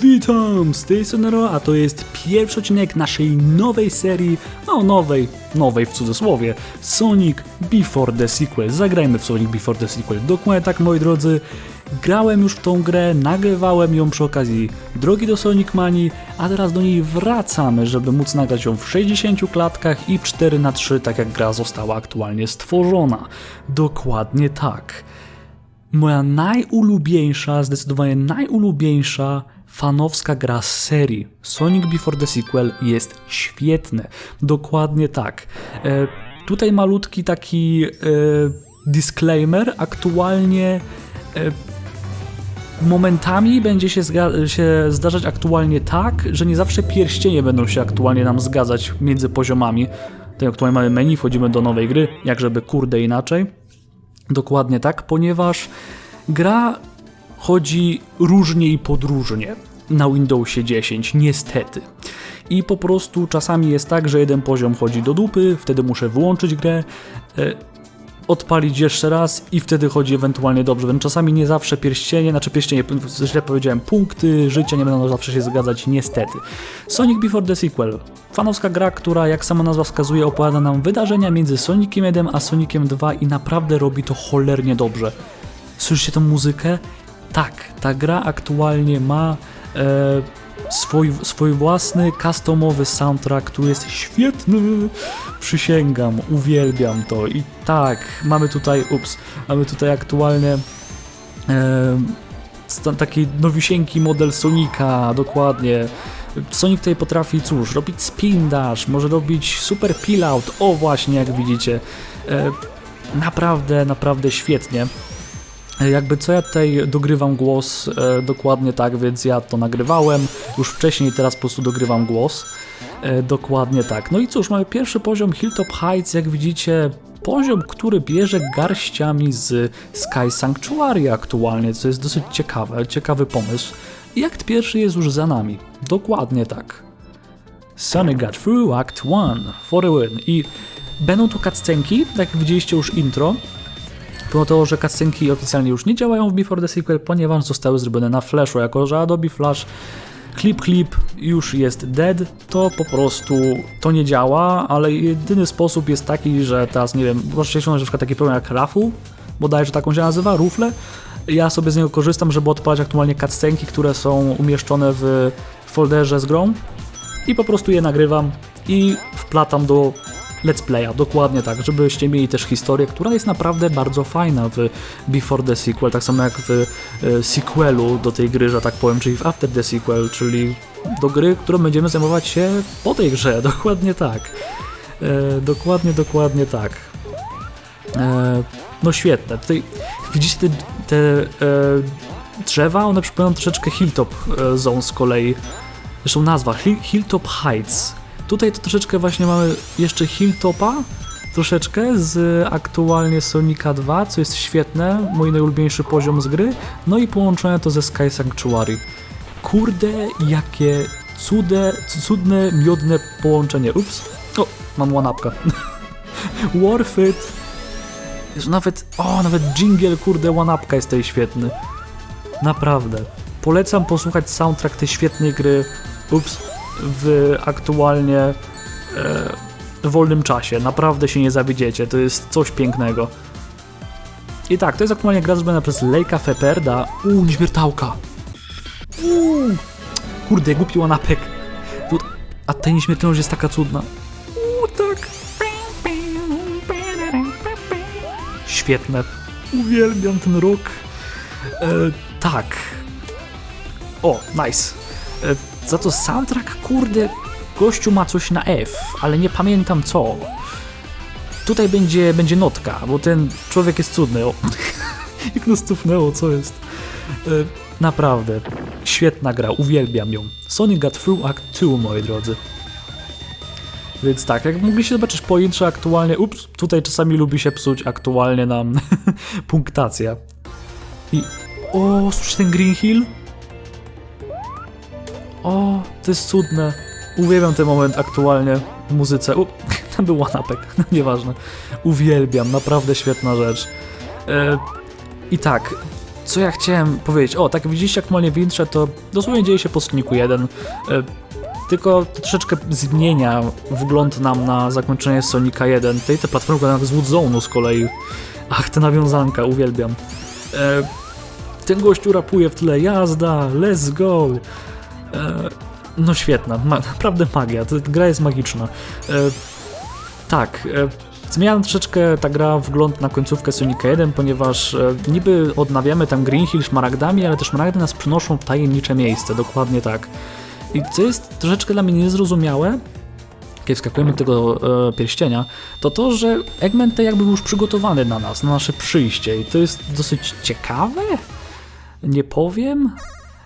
Witam, z tej strony Ro, a to jest pierwszy odcinek naszej nowej serii, no nowej, nowej w cudzysłowie, Sonic Before the Sequel. Zagrajmy w Sonic Before the Sequel. Dokładnie tak, moi drodzy. Grałem już w tą grę, nagrywałem ją przy okazji drogi do Sonic Manii, a teraz do niej wracamy, żeby móc nagrać ją w 60 klatkach i 4 na 3 tak jak gra została aktualnie stworzona. Dokładnie tak moja najulubieńsza, zdecydowanie najulubieńsza fanowska gra z serii Sonic Before the Sequel jest świetne. Dokładnie tak. E, tutaj malutki taki e, disclaimer. Aktualnie e, momentami będzie się, się zdarzać aktualnie tak, że nie zawsze pierścienie będą się aktualnie nam zgadzać między poziomami. Tutaj aktualnie mamy menu, wchodzimy do nowej gry, jak żeby kurde inaczej. Dokładnie tak, ponieważ gra chodzi różnie i podróżnie na Windowsie 10, niestety. I po prostu czasami jest tak, że jeden poziom chodzi do dupy, wtedy muszę wyłączyć grę, e, odpalić jeszcze raz i wtedy chodzi ewentualnie dobrze. Więc czasami nie zawsze pierścienie, znaczy pierścienie, źle powiedziałem, punkty życia nie będą zawsze się zgadzać, niestety. Sonic Before the Sequel. Fanowska gra, która jak sama nazwa wskazuje opowiada nam wydarzenia między Soniciem 1 a Soniciem 2 i naprawdę robi to cholernie dobrze. Słyszycie tą muzykę? Tak, ta gra aktualnie ma e, swój, swój własny, customowy soundtrack, który jest świetny. Przysięgam, uwielbiam to. I tak, mamy tutaj, ups, mamy tutaj aktualnie e, taki nowisieńki model Sonika, dokładnie. Sonic tutaj potrafi, cóż, robić spin dash, może robić super peel out, o właśnie, jak widzicie. E, naprawdę, naprawdę świetnie. E, Jakby co ja tutaj dogrywam głos e, dokładnie tak, więc ja to nagrywałem już wcześniej, teraz po prostu dogrywam głos. E, dokładnie tak. No i cóż, mamy pierwszy poziom Hilltop Heights, jak widzicie, poziom, który bierze garściami z Sky Sanctuary aktualnie, co jest dosyć ciekawe, ciekawy pomysł. I akt pierwszy jest już za nami. Dokładnie tak. Sonic got through Act 1 for a win. I będą tu cutscenki, tak jak widzieliście już intro, Pomimo to, że cutscenki oficjalnie już nie działają w Before the Sequel, ponieważ zostały zrobione na Flashu, jako że Adobe Flash Clip Clip już jest dead, to po prostu to nie działa, ale jedyny sposób jest taki, że teraz, nie wiem, możecie ściągnąć na przykład taki program jak Rafu, bodajże taką się nazywa, Rufle. Ja sobie z niego korzystam, żeby odpalać aktualnie cutscenki, które są umieszczone w folderze z grą i po prostu je nagrywam i wplatam do let's playa, dokładnie tak, żebyście mieli też historię, która jest naprawdę bardzo fajna w Before the Sequel, tak samo jak w e, sequelu do tej gry, że tak powiem, czyli w After the Sequel, czyli do gry, którą będziemy zajmować się po tej grze, dokładnie tak. E, dokładnie, dokładnie tak. E, no świetne. Tutaj widzicie te, te e, drzewa, one przypominają troszeczkę Hilltop e, Zone z kolei. Zresztą nazwa, Hill, Hilltop Heights. Tutaj to troszeczkę właśnie mamy jeszcze Hilltopa, troszeczkę z aktualnie Sonika 2, co jest świetne, mój najulubieńszy poziom z gry, no i połączone to ze Sky Sanctuary. Kurde, jakie cude, cudne, miodne połączenie. Ups, o, mam łanapka. Worth it. Jezu, nawet, o, nawet jingle, kurde, łanapka jest tej świetny. Naprawdę. Polecam posłuchać soundtrack tej świetnej gry. Ups, w aktualnie e, wolnym czasie. Naprawdę się nie zawiedziecie, to jest coś pięknego. I tak, to jest aktualnie gra zrobiona przez Lejka Feperda. Uuu, nieśmiertałka. Uuu, kurde, głupi łanapek. Tu- A ta nieśmiertelność jest taka cudna. Uuu, tak. Świetne. Uwielbiam ten rok. E, tak. O, nice. E, za to soundtrack, kurde, gościu ma coś na F, ale nie pamiętam co. Tutaj będzie, będzie notka, bo ten człowiek jest cudny. O. Jak nas cofnęło, co jest? E, naprawdę, świetna gra, uwielbiam ją. Sonic Got Through Act 2, moi drodzy. Więc tak, jak mogliście zobaczyć po intrze aktualnie, ups, tutaj czasami lubi się psuć aktualnie nam punktacja. I, o, słyszysz ten Green Hill? O, to jest cudne. Uwielbiam ten moment aktualnie w muzyce. U, tam był łanapek, no nieważne. Uwielbiam, naprawdę świetna rzecz. E, I tak, co ja chciałem powiedzieć? O, tak widzieliście aktualnie w intrze, to dosłownie dzieje się po Sonicu 1. E, tylko troszeczkę zmienia wgląd nam na zakończenie Sonika 1. Tej te platformy wyglądają jak z Woodzone'u z kolei. Ach, ta nawiązanka, uwielbiam. E, ten gościu rapuje w tle, jazda, let's go. E, no świetna, ma, naprawdę magia, ta gra jest magiczna. E, tak, e, zmieniam troszeczkę ta gra wgląd na końcówkę Sonika 1, ponieważ e, niby odnawiamy tam Green Hill szmaragdami, ale te szmaragdy nas przynoszą w tajemnicze miejsce, dokładnie tak. I co jest troszeczkę dla mnie niezrozumiałe, kiedy wskakujemy do tego e, pierścienia, to to, że Eggman te jakby był już przygotowany na nas, na nasze przyjście i to jest dosyć ciekawe, nie powiem.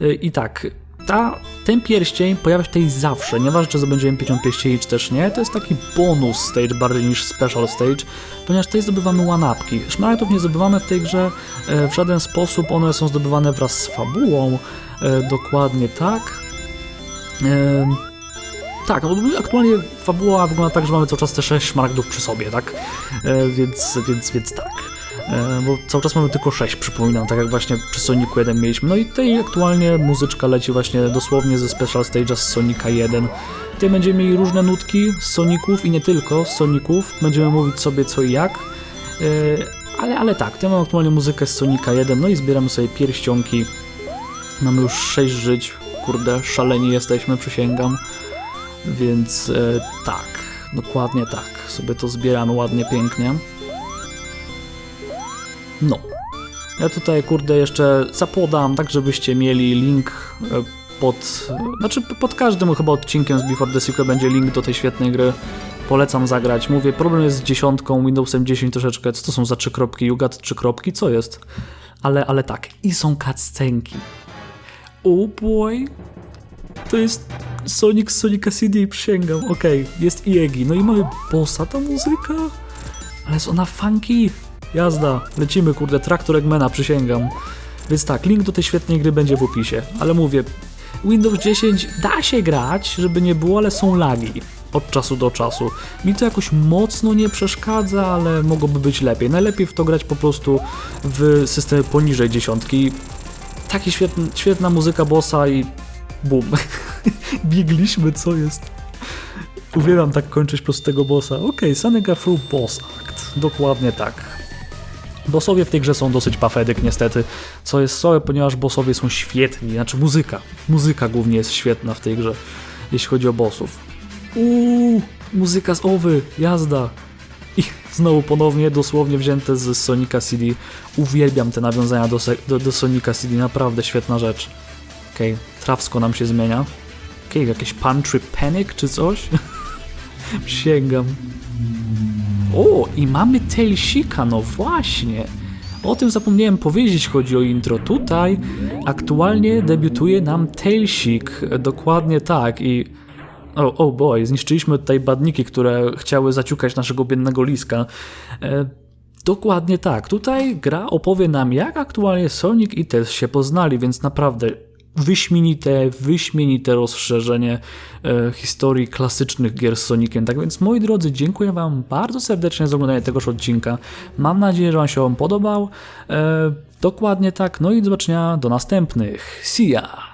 E, I tak, ta, ten pierścień pojawia się tutaj zawsze, nieważne czy zdobędziemy 50 pierścieni czy też nie, to jest taki bonus stage bardziej niż special stage, ponieważ tutaj zdobywamy łanapki. Szmaragdów nie zdobywamy w tej grze e, w żaden sposób, one są zdobywane wraz z fabułą, e, dokładnie tak. Em, tak, no aktualnie fabuła wygląda tak, że mamy cały czas te 6 szmaragdów przy sobie, tak? E, więc, więc, więc tak. E, bo cały czas mamy tylko 6, przypominam, tak jak właśnie przy Sonicu 1 mieliśmy. No i tutaj aktualnie muzyczka leci właśnie dosłownie ze Special Stage'a z Sonika 1. Tutaj będziemy mieli różne nutki z Soników i nie tylko z Soników. Będziemy mówić sobie co i jak. E, ale, ale tak, tutaj mamy aktualnie muzykę z Sonika 1, no i zbieramy sobie pierścionki. Mamy już 6 żyć, kurde, szaleni jesteśmy, przysięgam. Więc e, tak, dokładnie tak. Sobie to zbieramy ładnie, pięknie. No. Ja tutaj, kurde, jeszcze zapodam, tak żebyście mieli link e, pod... Znaczy, pod każdym chyba odcinkiem z Before the Sequel będzie link do tej świetnej gry. Polecam zagrać. Mówię, problem jest z dziesiątką, Windowsem 10 troszeczkę. Co to są za trzy kropki? Jugat trzy kropki? Co jest? Ale, ale tak. I są cutscenki. Oh boy. To jest Sonic z Sonica CD, przysięgam. Okej, jest Iegi. No i mamy bossa ta muzyka. Ale jest ona funky. Jazda, lecimy kurde, traktor Eggmana, przysięgam. Więc tak, link do tej świetnej gry będzie w opisie. Ale mówię, Windows 10 da się grać, żeby nie było, ale są lagi od czasu do czasu. Mi to jakoś mocno nie przeszkadza, ale mogłoby być lepiej. Najlepiej w to grać po prostu w systemie poniżej dziesiątki. Taki świetna, świetna muzyka bossa i bum. Biegliśmy, co jest? Uwielbiam tak kończyć prostego bossa. Okej, okay, Sanega Through Boss Act. Dokładnie tak. Bossowie w tej grze są dosyć pafedyk niestety, co jest słabe, ponieważ bossowie są świetni, znaczy muzyka. Muzyka głównie jest świetna w tej grze, jeśli chodzi o bossów. Uuu, muzyka z Owy, jazda. I znowu ponownie dosłownie wzięte z Sonika CD. Uwielbiam te nawiązania do, do, do Sonika CD, naprawdę świetna rzecz. Okej, okay, trawsko nam się zmienia. Okej, okay, jakieś Pantry Panic czy coś? Przysięgam. O, i mamy Tailsika, no właśnie. O tym zapomniałem powiedzieć, chodzi o intro. Tutaj aktualnie debiutuje nam Tailsik, dokładnie tak i... O, oh, oh boy, zniszczyliśmy tutaj badniki, które chciały zaciukać naszego biednego liska. E, dokładnie tak. Tutaj gra opowie nam, jak aktualnie Sonic i Tails się poznali, więc naprawdę wyśmienite, wyśmienite rozszerzenie e, historii klasycznych gier z Soniciem. Tak więc moi drodzy, dziękuję Wam bardzo serdecznie za oglądanie tegoż odcinka. Mam nadzieję, że Wam się on podobał. E, dokładnie tak. No i do zobaczenia do następnych. See ya!